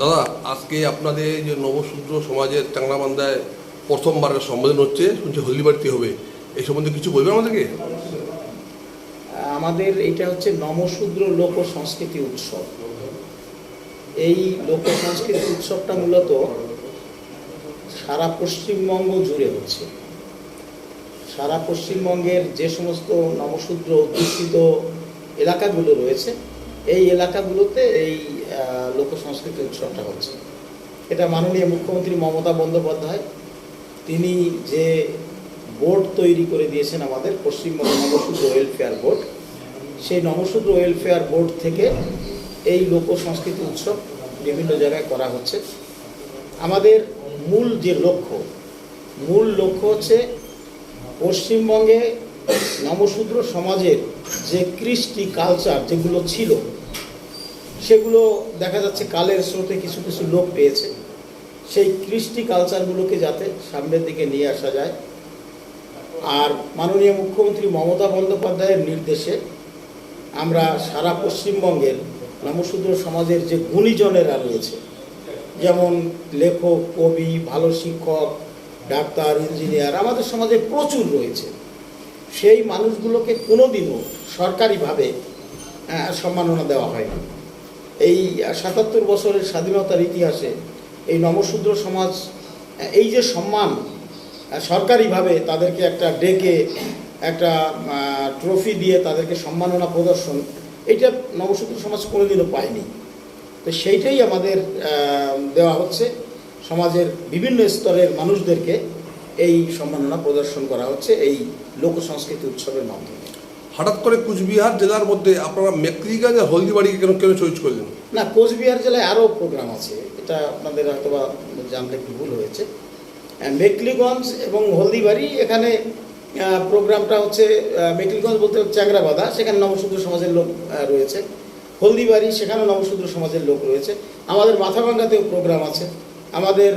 দাদা, আজকে আপনাদের যে নবশূদ্র সমাজের চাংলামান্দায় প্রথমবারের সম্মেলন হচ্ছে, শুনছি হলদিবাড়িতে হবে। এই সম্বন্ধে কিছু বলবেন আমাদেরকে? আমাদের এটা হচ্ছে নমশূদ্র লোক সংস্কৃতি উৎসব। এই লোক সংস্কৃতি উৎসবটা মূলত সারা পশ্চিমবঙ্গ জুড়ে হচ্ছে। সারা পশ্চিমবঙ্গের যে সমস্ত নমশূদ্র অধ্যুষিত এলাকাগুলো রয়েছে, এই এলাকাগুলোতে এই লোক সংস্কৃতি উৎসবটা হচ্ছে। এটা মাননীয় মুখ্যমন্ত্রী মমতা বন্দ্যোপাধ্যায়, তিনি যে বোর্ড তৈরি করে দিয়েছেন আমাদের, পশ্চিমবঙ্গ নবশূদ্র ওয়েলফেয়ার বোর্ড, সেই নবশূদ্র ওয়েলফেয়ার বোর্ড থেকে এই লোক সংস্কৃতি উৎসব বিভিন্ন জায়গায় করা হচ্ছে। আমাদের মূল যে লক্ষ্য, মূল লক্ষ্য হচ্ছে পশ্চিমবঙ্গে নবশূদ্র সমাজের যে কৃষ্টি কালচার যেগুলো ছিল সেগুলো দেখা যাচ্ছে কালের স্রোতে কিছু কিছু লোক পেয়েছে। সেই কৃষ্টি কালচারগুলোকে যাতে সামনের দিকে নিয়ে আসা যায়। আর মাননীয় মুখ্যমন্ত্রী মমতা বন্দ্যোপাধ্যায়ের নির্দেশে আমরা সারা পশ্চিমবঙ্গের নমশূদ্র সমাজের যে গুণীজনেরা রয়েছে যেমন লেখক কবি ভালো শিক্ষক ডাক্তার ইঞ্জিনিয়ার আমাদের সমাজে প্রচুর রয়েছে। সেই মানুষগুলোকে কোনোদিনও সরকারিভাবে আহ, সম্মাননা দেওয়া হয়নি। এই সাতাত্তর বছরের স্বাধীনতার ইতিহাসে এই নমশূদ্র সমাজ, এই যে সম্মান সরকারিভাবে তাদেরকে একটা ডেকে, একটা ট্রফি দিয়ে তাদেরকে সম্মাননা প্রদর্শন, এইটা নবশূদ্র সমাজ কোনোদিনও পায়নি। তো সেইটাই আমাদের দেওয়া হচ্ছে। সমাজের বিভিন্ন স্তরের মানুষদেরকে এই সম্মাননা প্রদর্শন করা হচ্ছে এই লোক সংস্কৃতি উৎসবের মাধ্যমে। হঠাৎ করে কুচবিহার জেলার মধ্যে আপনারা মেকলিগঞ্জ আর হলদিবাড়িকে কেন কেন চয়েস করলেন? না, কোচবিহার জেলায় আরও প্রোগ্রাম আছে। এটা আপনাদের হয়তো বা জানতে একটু ভুল হয়েছে। মেকলিগঞ্জ এবং হলদিবাড়ি, এখানে প্রোগ্রামটা হচ্ছে মেকলিগঞ্জ বলতে চ্যাংরাবাদা। সেখানে নবশূদ্র সমাজের লোক রয়েছে। হলদিবাড়ি, সেখানেও নবশূদ্র সমাজের লোক রয়েছে। আমাদের মাথাভাঙ্গাতেও প্রোগ্রাম আছে। আমাদের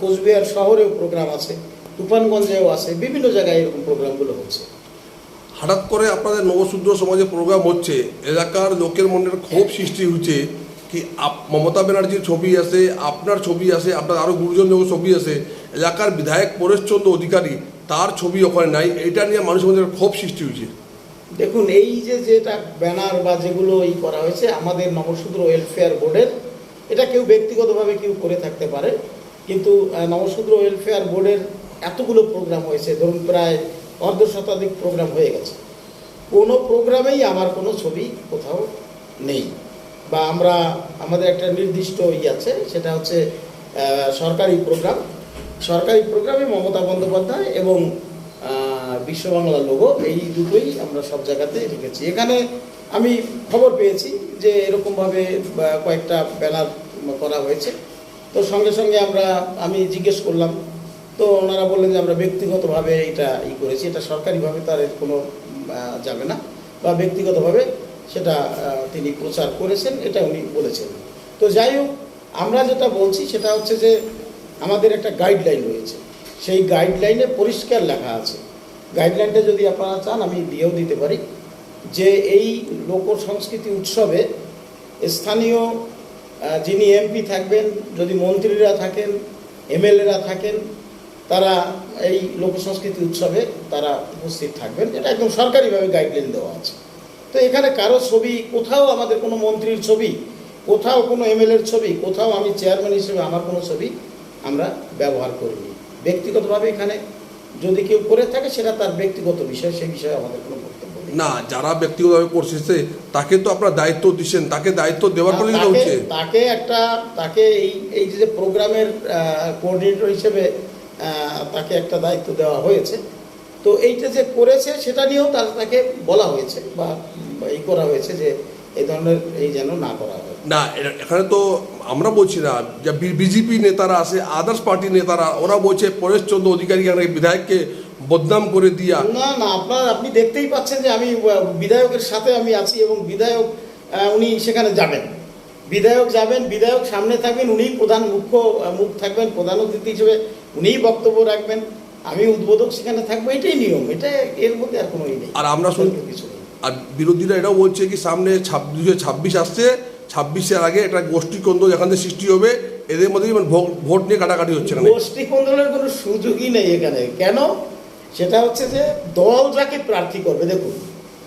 কোচবিহার শহরেও প্রোগ্রাম আছে। তুফানগঞ্জেও আছে। বিভিন্ন জায়গায় এরকম প্রোগ্রামগুলো হচ্ছে। হঠাৎ করে আপনাদের নবশূদ্র সমাজে প্রোগ্রাম হচ্ছে, এলাকার লোকের মনের ক্ষোভ সৃষ্টি হচ্ছে কি আপ- মমতা ব্যানার্জির ছবি আছে, আপনার ছবি আছে, আপনার আরও গুরুজন যখন ছবি আছে, এলাকার বিধায়ক পরেশচন্দ্র অধিকারী তার ছবি ওখানে নাই, এটা নিয়ে মানুষের মধ্যে ক্ষোভ সৃষ্টি হয়েছে। দেখুন, এই যে যেটা ব্যানার বা যেগুলো ই করা হয়েছে, আমাদের নবশূদ্র ওয়েলফেয়ার বোর্ডের এটা কেউ ব্যক্তিগতভাবে কেউ করে থাকতে পারে, কিন্তু নবশূদ্র ওয়েলফেয়ার বোর্ডের এতগুলো প্রোগ্রাম হয়েছে, ধরুন প্রায় অর্ধ শতাধিক প্রোগ্রাম হয়ে গেছে। কোনো প্রোগ্রামেই আমার কোনো ছবি কোথাও নেই। বা আমরা, আমাদের একটা নির্দিষ্ট ই আছে, সেটা হচ্ছে সরকারি প্রোগ্রাম সরকারি প্রোগ্রামে মমতা বন্দ্যোপাধ্যায় এবং বিশ্ব বাংলা লোগো এই দুটোই আমরা সব জায়গাতে রেখেছি। এখানে আমি খবর পেয়েছি যে এরকমভাবে কয়েকটা ব্যানার করা হয়েছে। তো সঙ্গে সঙ্গে আমরা, আমি জিজ্ঞেস করলাম তো ওনারা বললেন যে আমরা ব্যক্তিগতভাবে এটা ই করেছি, এটা সরকারিভাবে তার এর কোনো যাবে না। বা ব্যক্তিগতভাবে সেটা তিনি প্রচার করেছেন, এটা উনি বলেছেন। তো যাই হোক, আমরা যেটা বলছি সেটা হচ্ছে যে আমাদের একটা গাইডলাইন রয়েছে। সেই গাইডলাইনে পরিষ্কার লেখা আছে। গাইডলাইনটা যদি আপনারা চান, আমি দিয়েও দিতে পারি যে এই লোক সংস্কৃতি উৎসবে স্থানীয় যিনি এমপি থাকবেন, যদি মন্ত্রীরা থাকেন, এমএলএরা থাকেন তারা এই লোক সংস্কৃতি উৎসবে তারা উপস্থিত থাকবেন। এটা একদম সরকারিভাবে গাইডলাইন দেওয়া আছে। তো এখানে কারও ছবি কোথাও আমাদের কোনো মন্ত্রীর ছবি কোথাও কোনো এমএলএর ছবি কোথাও আমি চেয়ারম্যান হিসেবে আমার কোনো ছবি আমরা ব্যবহার করিনি। ব্যক্তিগতভাবে এখানে যদি কেউ করে থাকে সেটা তার ব্যক্তিগত বিষয় সেই বিষয়ে আমাদের কোনো বক্তব্য নেই। না যারা ব্যক্তিগতভাবে করছে তাকে তো আপনার দায়িত্ব দিচ্ছেন তাকে দায়িত্ব দেওয়ার পরে তাকে- হচ্ছে? তাকে একটা তাকে এই এই যে প্রোগ্রামের কোঅর্ডিনেটর হিসেবে তাকে একটা দায়িত্ব দেওয়া হয়েছে। তো এইটা যে করেছে সেটা নিয়েও তার তাকে বলা হয়েছে বা এই করা হয়েছে যে এই ধরনের এই যেন না করা হয়। না এখানে তো আমরা বলছি না যে বিজেপি নেতারা আছে আদার্স পার্টি নেতারা ওরা বলছে পরেশচন্দ্র অধিকারী এখানে বিধায়ককে বদনাম করে দিয়া। না না আপনার আপনি দেখতেই পাচ্ছেন যে আমি বিধায়কের সাথে আমি আছি এবং বিধায়ক উনি সেখানে যাবেন। বিধায়ক যাবেন বিধায়ক সামনে থাকবেন উনিই প্রধান মুখ্য মুখ থাকবেন প্রধান অতিথি হিসেবে উনিই বক্তব্য রাখবেন। আমি উদ্বোধক সেখানে থাকব এটাই নিয়ম এটা এর মধ্যে আর কোনো নেই। আর আমরা শুন- কিছু নেই। আর বিরোধীরা এটাও বলছে কি সামনে দুশো ছাব্বিশ আসছে ছাব্বিশের আগে একটা গোষ্ঠী কন্দ যেখান থেকে সৃষ্টি হবে এদের মধ্যে মানে ভোট- নিয়ে কাটাকাটি হচ্ছে এখানে গোষ্ঠী কোন্দলের কোনো সুযোগই নেই এখানে। কেন? সেটা হচ্ছে যে দল যাকে প্রার্থী করবে দেখুন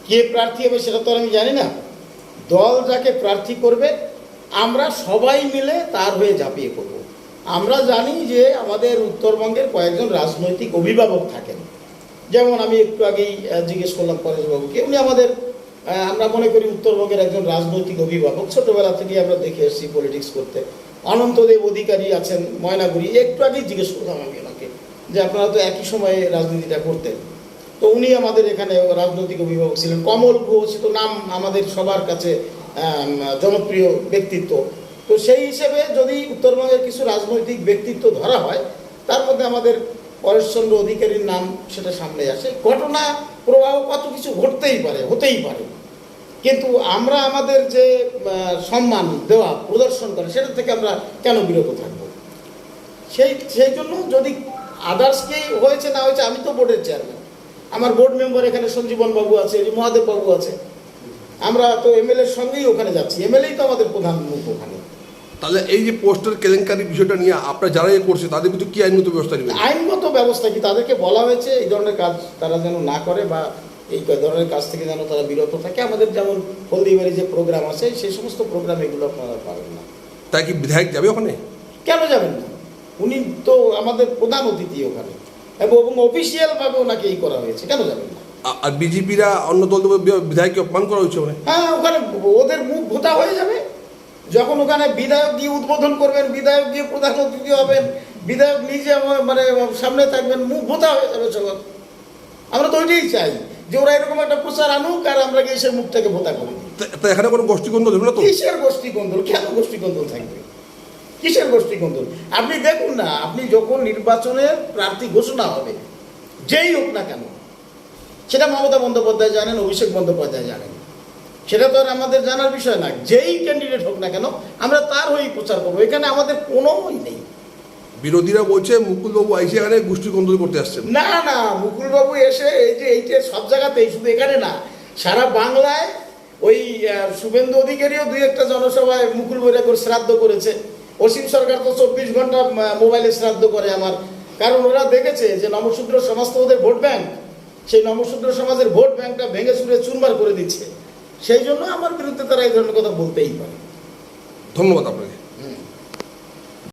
কে প্রার্থী হবে সেটা তো আমি জানি না। দল যাকে প্রার্থী করবে আমরা সবাই মিলে তার হয়ে ঝাঁপিয়ে পড়ব। আমরা জানি যে আমাদের উত্তরবঙ্গের কয়েকজন রাজনৈতিক অভিভাবক থাকেন। যেমন আমি একটু আগেই জিজ্ঞেস করলাম পরেশবাবুকে, উনি আমাদের আমরা মনে করি উত্তরবঙ্গের একজন রাজনৈতিক অভিভাবক। ছোটবেলা থেকেই আমরা দেখে এসেছি পলিটিক্স করতে। অনন্তদেব অধিকারী আছেন ময়নাগুড়ি। একটু আগেই জিজ্ঞেস করলাম আমি ওনাকে যে আপনারা তো একই সময়ে রাজনীতিটা করতেন। তো উনি আমাদের এখানে রাজনৈতিক অভিভাবক ছিলেন। কমল ঘোষ তো নাম আমাদের সবার কাছে জনপ্রিয় ব্যক্তিত্ব। তো সেই হিসেবে যদি উত্তরবঙ্গের কিছু রাজনৈতিক ব্যক্তিত্ব ধরা হয়, তার মধ্যে আমাদের পরেশচন্দ্র অধিকারীর নাম সেটা সামনে আসে। ঘটনা প্রবাহ কত কিছু ঘটতেই পারে, হতেই পারে। কিন্তু আমরা আমাদের যে সম্মান দেওয়া, প্রদর্শন করে, সেটা থেকে আমরা কেন বিরত থাকব? সেই সেই জন্য যদি আদার্স কে হয়েছে না হয়েছে, আমি তো বোর্ডের চেয়ারম্যান আমার বোর্ড মেম্বার এখানে সঞ্জীবন বাবু আছে মহাদেব বাবু আছে। আমরা তো এমএলএর সঙ্গেই ওখানে যাচ্ছি। এম এমএলএই তো আমাদের প্রধান মুখ ওখানে। তাহলে এই যে পোস্টার কেলেঙ্কারি বিষয়টা নিয়ে আপনারা যারা করছে তাদের কিন্তু কি আইনগত ব্যবস্থা নেবেন? আইনগত ব্যবস্থা কি? তাদেরকে বলা হয়েছে এই ধরনের কাজ তারা যেন না করে বা এই ধরনের কাজ থেকে যেন তারা বিরত থাকে। আমাদের যেমন হলদিবাড়ি যে প্রোগ্রাম আছে সেই সমস্ত প্রোগ্রাম এগুলো আপনারা পাবেন না। তাই কি বিধায়ক যাবে ওখানে? কেন যাবেন না? উনি তো আমাদের প্রধান অতিথি ওখানে। এবং অফিসিয়াল ভাবে ওনাকে এই করা হয়েছে। কেন যাবেন না? আর বিজেপিরা অন্য দল থেকে বিধায়ককে অপমান করা ওখানে হ্যাঁ। ওখানে ওদের মুখ ভোতা হয়ে যাবে। যখন ওখানে বিধায়ক গিয়ে উদ্বোধন করবেন বিধায়ক গিয়ে প্রধান অতিথি হবেন বিধায়ক নিজে মানে সামনে থাকবেন মুখ ভোতা হয়ে যাবে সবার। আমরা তো ওইটাই চাই যে ওরা এরকম একটা প্রচার আনুক আর আমরা গিয়ে সেই মুখটাকে ভোতা করে এখানে কোনো গোষ্ঠী কন্দ দেবে না তো? কিসের গোষ্ঠী কন্দল কেন গোষ্ঠী কন্দল থাকবে? কিসের গোষ্ঠী কন্দল আপনি দেখুন না আপনি যখন নির্বাচনের প্রার্থী ঘোষণা হবে যেই হোক না কেন সেটা মমতা বন্দ্যোপাধ্যায় জানেন অভিষেক বন্দ্যোপাধ্যায় জানেন। সেটা তো আর আমাদের জানার বিষয় না। যেই ক্যান্ডিডেট হোক না কেন আমরা তার হয়েই প্রচার করব। এখানে আমাদের কোনোই নেই। বিরোধীরা বলছে মুকুলবাবু আইসি এখানে গোষ্ঠী কন্দল করতে আসছেন। না না মুকুলবাবু এসে এই যে এইটা সব জায়গাতেই শুধু এখানে না সারা বাংলায় ওই শুভেন্দু অধিকারীও দুই একটা জনসভায় মুকুল বৈরাগর শ্রাদ্ধ করেছে। অসীম সরকার তো চব্বিশ ঘণ্টা মোবাইলে শ্রাদ্ধ করে আমার। কারণ ওরা দেখেছে যে নমশূদ্র সমাজ তো ওদের ভোট ব্যাংক সেই নমশূদ্র সমাজের ভোট ব্যাংকটা ভেঙে সুরে চুরমার করে দিচ্ছে। সেই জন্য আমার বিরুদ্ধে তারা এই ধরনের কথা বলতেই পারে। ধন্যবাদ আপনাকে।